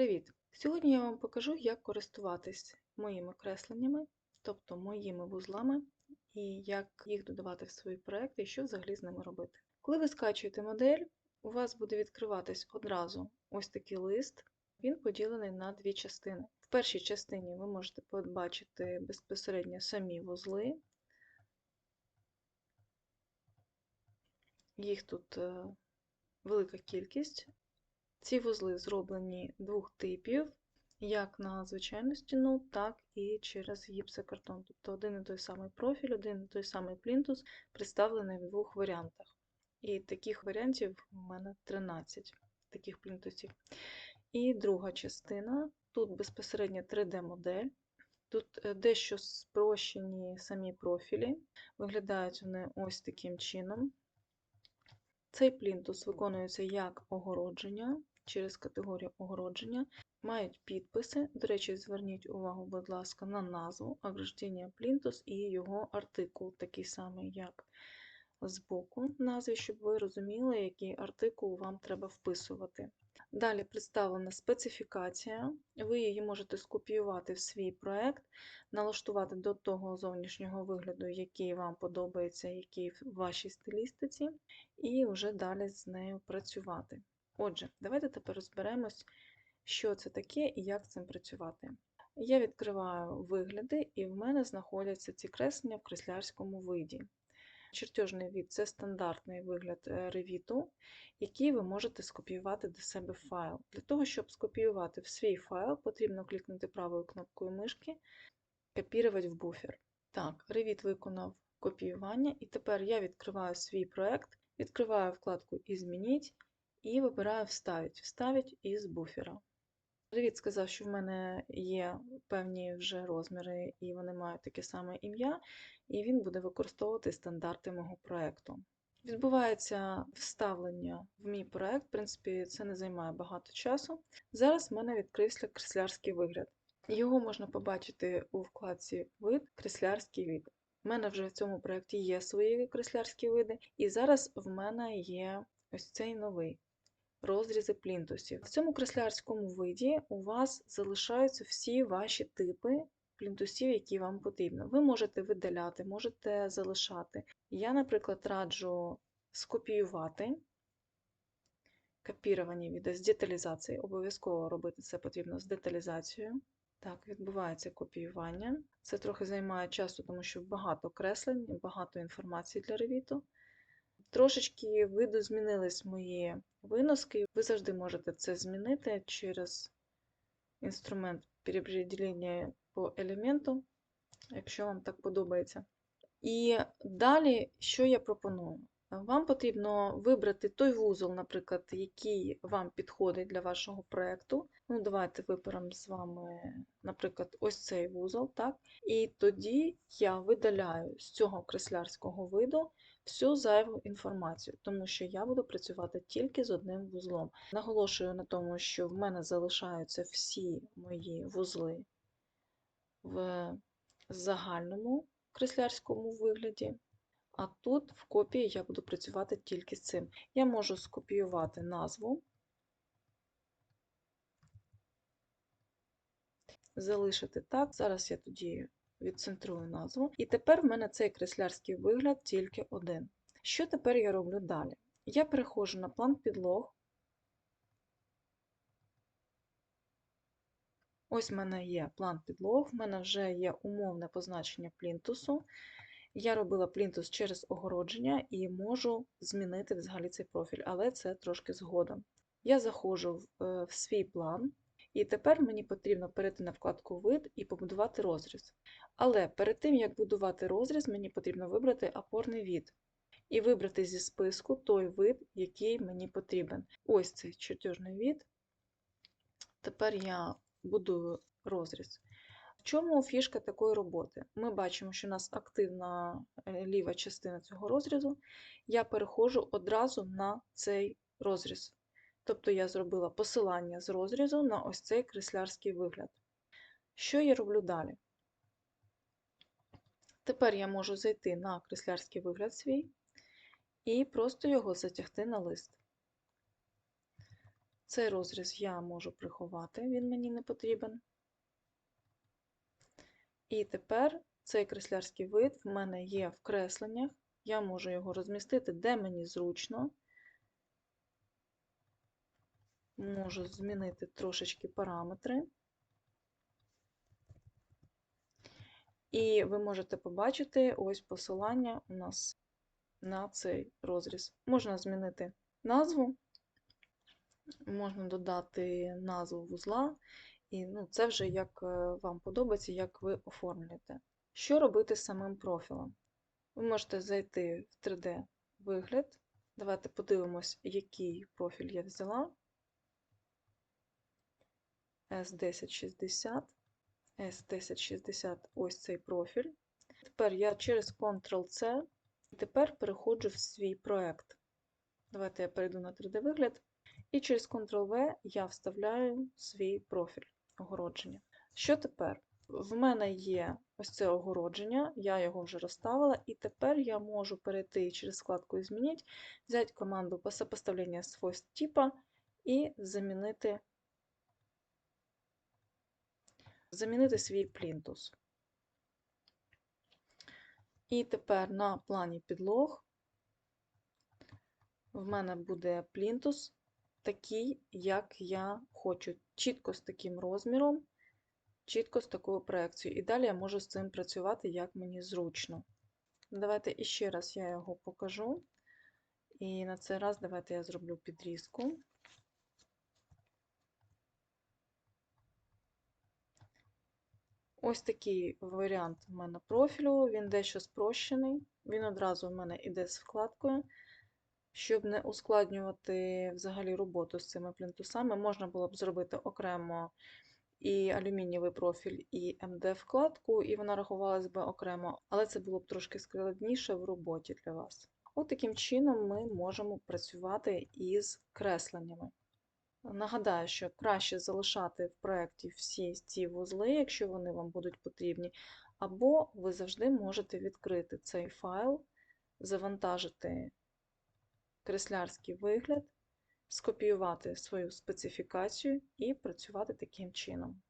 Привіт! Сьогодні я вам покажу, як користуватись моїми кресленнями, тобто моїми вузлами, і як їх додавати в свої проекти і що взагалі з ними робити. Коли ви скачуєте модель, у вас буде відкриватись одразу ось такий лист. Він поділений на дві частини. В першій частині ви можете побачити безпосередньо самі вузли. Їх тут е, велика кількість. Ці вузли зроблені двох типів, як на звичайну стіну, так і через гіпсокартон. Тобто один і той самий профіль, один і той самий плінтус представлений в двох варіантах. І таких варіантів у мене 13 таких плінтусів. І друга частина тут безпосередньо 3D-модель. Тут е, дещо спрощені самі профілі, виглядають вони ось таким чином. Цей плінтус виконується як огородження через категорію огородження, мають підписи. До речі, зверніть увагу, будь ласка, на назву ограждення плінтус і його артикул, такий самий, як збоку назві, щоб ви розуміли, який артикул вам треба вписувати. Далі представлена специфікація. Ви її можете скопіювати в свій проект, налаштувати до того зовнішнього вигляду, який вам подобається, який в вашій стилістиці, і вже далі з нею працювати. Отже, давайте тепер розберемось, що це таке і як з цим працювати. Я відкриваю вигляди, і в мене знаходяться ці креслення в креслярському виді. Чертежний від це стандартний вигляд е, ревіту, який ви можете скопіювати до себе в файл. Для того, щоб скопіювати в свій файл, потрібно клікнути правою кнопкою мишки, копірувати в буфер. Так, Revit виконав копіювання, і тепер я відкриваю свій проект, відкриваю вкладку «Ізмініть» і вибираю Вставить. Вставить із буфера. Revit сказав, що в мене є певні вже розміри, і вони мають таке саме ім'я, і він буде використовувати стандарти мого проєкту. Відбувається вставлення в мій проєкт, в принципі, це не займає багато часу. Зараз в мене відкрився креслярський вигляд. Його можна побачити у вкладці Вид, креслярський вид. У мене вже в цьому проєкті є свої креслярські види, і зараз в мене є ось цей новий розрізи плінтусів. В цьому креслярському виді у вас залишаються всі ваші типи плінтусів, які вам потрібно. Ви можете видаляти, можете залишати. Я, наприклад, раджу скопіювати. Копірування відео з деталізації. Обов'язково робити це потрібно з деталізацією. Так, відбувається копіювання. Це трохи займає часу, тому що багато креслень, багато інформації для ревіту. Трошечки видозмінились мої виноски. Ви завжди можете це змінити через інструмент переподілення по елементу, якщо вам так подобається. І далі, що я пропоную? Вам потрібно вибрати той вузол, наприклад, який вам підходить для вашого проєкту. Ну, Давайте виберемо з вами, наприклад, ось цей вузол. так? І тоді я видаляю з цього креслярського виду всю зайву інформацію, тому що я буду працювати тільки з одним вузлом. Наголошую на тому, що в мене залишаються всі мої вузли в загальному креслярському вигляді. А тут в копії я буду працювати тільки з цим. Я можу скопіювати назву, залишити так. Зараз я тоді відцентрую назву. І тепер в мене цей креслярський вигляд тільки один. Що тепер я роблю далі? Я переходжу на план підлог. Ось в мене є план підлог, в мене вже є умовне позначення плінтусу. Я робила плінтус через огородження і можу змінити взагалі цей профіль, але це трошки згодом. Я заходжу в, е, свій план, і тепер мені потрібно перейти на вкладку Вид і побудувати розріз. Але перед тим, як будувати розріз, мені потрібно вибрати опорний від і вибрати зі списку той вид, який мені потрібен. Ось цей чертежний від. Тепер я будую розріз. В чому фішка такої роботи? Ми бачимо, що у нас активна е, ліва частина цього розрізу. Я переходжу одразу на цей розріз. Тобто я зробила посилання з розрізу на ось цей креслярський вигляд. Що я роблю далі? Тепер я можу зайти на креслярський вигляд свій і просто його затягти на лист. Цей розріз я можу приховати, він мені не потрібен. І тепер цей креслярський вид в мене є в кресленнях. Я можу його розмістити, де мені зручно. Можу змінити трошечки параметри. І ви можете побачити ось посилання у нас на цей розріз. Можна змінити назву, можна додати назву вузла, і ну, це вже як е, вам подобається, як ви оформлюєте. Що робити з самим профілем? Ви можете зайти в 3D-вигляд. Давайте подивимось, який профіль я взяла. S1060. S1060 ось цей профіль. Тепер я через Ctrl-C тепер переходжу в свій проект. Давайте я перейду на 3D-вигляд. І через Ctrl-V я вставляю свій профіль огородження. Що тепер? В мене є ось це огородження, я його вже розставила, і тепер я можу перейти через вкладку «Змініть», взяти команду «Сопоставлення свойств типа» і замінити замінити свій плінтус. І тепер на плані підлог в мене буде плінтус такий, як я хочу, чітко з таким розміром, чітко з такою проекцією. І далі я можу з цим працювати, як мені зручно. Давайте іще раз я його покажу. І на цей раз давайте я зроблю підрізку. Ось такий варіант у мене профілю, він дещо спрощений, він одразу в мене йде з вкладкою. Щоб не ускладнювати взагалі роботу з цими плінтусами, можна було б зробити окремо і алюмінієвий профіль, і МД-вкладку, і вона рахувалась би окремо, але це було б трошки складніше в роботі для вас. От таким чином ми можемо працювати із кресленнями. Нагадаю, що краще залишати в проєкті всі ці вузли, якщо вони вам будуть потрібні, або ви завжди можете відкрити цей файл, завантажити креслярський вигляд, скопіювати свою специфікацію і працювати таким чином.